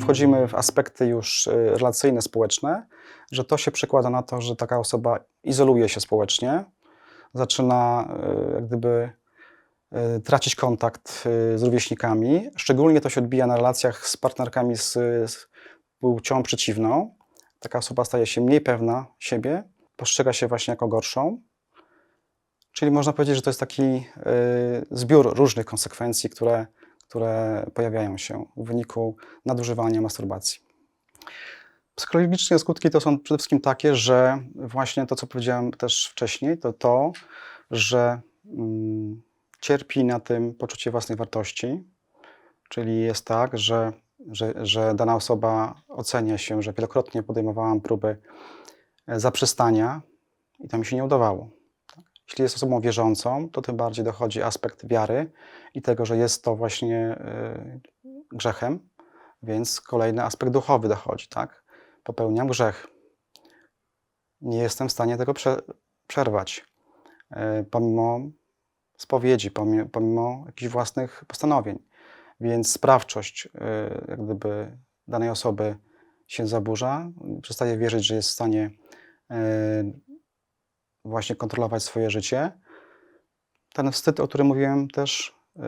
wchodzimy w aspekty już y, relacyjne, społeczne, że to się przekłada na to, że taka osoba izoluje się społecznie, zaczyna y, jak gdyby y, tracić kontakt z rówieśnikami. Szczególnie to się odbija na relacjach z partnerkami z, z płcią przeciwną. Taka osoba staje się mniej pewna siebie, postrzega się właśnie jako gorszą. Czyli można powiedzieć, że to jest taki zbiór różnych konsekwencji, które, które pojawiają się w wyniku nadużywania masturbacji. Psychologiczne skutki to są przede wszystkim takie, że właśnie to, co powiedziałem też wcześniej, to to, że mm, cierpi na tym poczucie własnej wartości, czyli jest tak, że, że, że dana osoba ocenia się, że wielokrotnie podejmowałam próby e, zaprzestania i to mi się nie udawało. Jeśli jest osobą wierzącą, to tym bardziej dochodzi aspekt wiary i tego, że jest to właśnie y, grzechem, więc kolejny aspekt duchowy dochodzi, tak? Popełniam grzech. Nie jestem w stanie tego prze, przerwać, y, pomimo spowiedzi, pomimo, jakichś własnych postanowień. Więc sprawczość y, jak gdyby danej osoby się zaburza, przestaje wierzyć, że jest w stanie właśnie kontrolować swoje życie. Ten wstyd, o którym mówiłem też, y,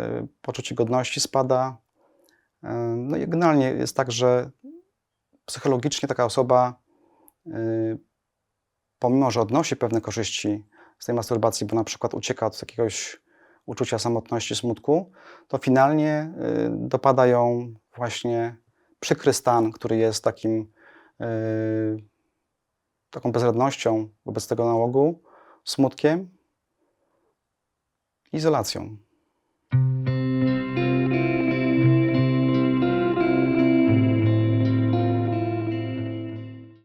poczucie godności spada. Y, No i generalnie jest tak, że psychologicznie taka osoba, y, pomimo że odnosi pewne korzyści z tej masturbacji, bo na przykład ucieka od jakiegoś uczucia samotności, smutku, to finalnie dopada ją właśnie przykry stan, który jest takim, taką bezradnością wobec tego nałogu, smutkiem, izolacją.